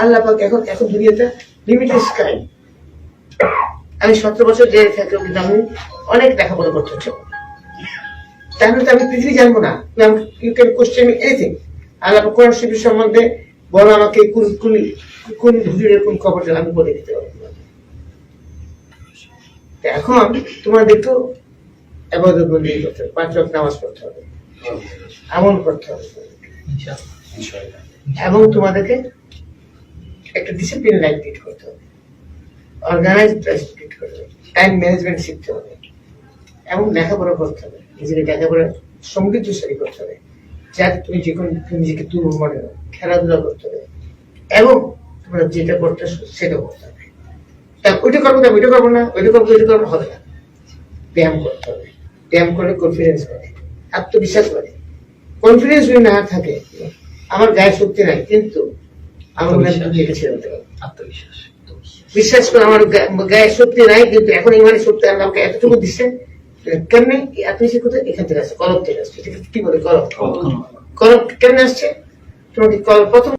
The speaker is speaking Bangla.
আল্লাহ পাক এখন এখন লিমিটেড স্কাই আমি সতেরো বছর জেলে থাকলেও কিন্তু আমি অনেক করতে হচ্ছে। তো আমি পৃথিবী জানব না। You can question anything Allah সম্বন্ধে বলো আমাকে কোন কোন কোন হুজুরের কোন খবরটা আমি বলে দিতে পারব তো এখন তোমাদেরকেও আবাদত বন্দি করতে হবে। পাঁচ নামাজ পড়তে হবে। আমল করতে হবে। এবং তোমাদেরকে একটা ডিসিপ্লিন লাইফ লিড করতে হবে। অর্গানাইজ লাইফ লিড করতে হবে। টাইম ম্যানেজমেন্ট শিখতে হবে। এবং লেখাপড়া করতে হবে। নিজেকে লেখাপড়া সমৃদ্ধশালী করতে হবে। যাতে তুমি যে কোনো নিজেকে দুর্বল মনে খেলাধুলা করতে হবে। এবং তোমরা যেটা করতে সেটা করতে হবে। তা ওইটা করব না, ওইটা করব না, ওইটা করব ওইটা করব হবে না। ব্যায়াম করতে হবে। ব্যায়াম করলে কনফিডেন্স করে আত্মবিশ্বাস করে কনফিডেন্স যদি না থাকে আমার গায়ে শক্তি নাই কিন্তু আমার নিজেকে ছেড়ে দিতে পারব আত্মবিশ্বাস বিশ্বাস করে আমার গায়ে শক্তি নাই কিন্তু এখন ইমানের শক্তি আল্লাহ আমাকে এতটুকু দিচ্ছে কেমনে আত্মবিশ্বাস কোথায়? এখান থেকে আসছে কলম থেকে আসছে। কি বলে কলম? কলম। কেমনে আসছে? তোমাকে কল প্রথম